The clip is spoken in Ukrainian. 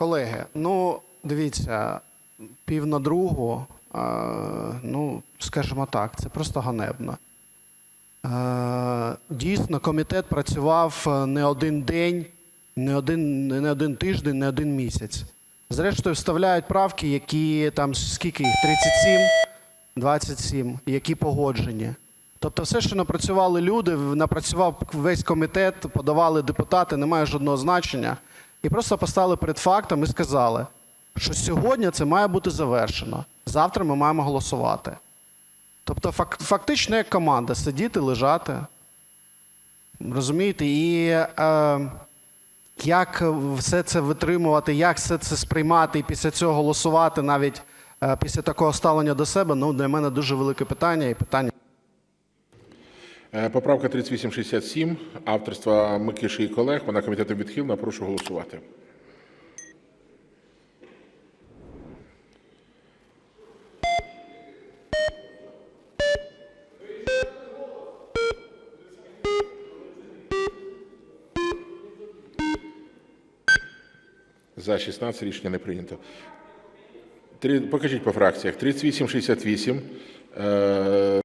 колеги, ну дивіться, пів на другу, е, ну, скажімо так, це просто ганебно. Е, Дійсно, комітет працював е, не один день, не один, не один тиждень, не один місяць. Зрештою, вставляють правки, які там скільки їх? 37, 27, які погоджені. Тобто, все, що напрацювали люди, напрацював весь комітет, подавали депутати, не має жодного значення. І просто поставили перед фактом і сказали, що сьогодні це має бути завершено. Завтра ми маємо голосувати. Тобто, фактично, як команда сидіти, лежати. Розумієте? І е, як все це витримувати, як все це сприймати і після цього голосувати, навіть е, після такого ставлення до себе, ну, для мене дуже велике питання і питання. Е, Поправка 3867 авторства Микиші і колег. Вона комітетом відхилена. Прошу голосувати. За 16 рішення не прийнято. Три- Покажіть по фракціях. 3868. Е,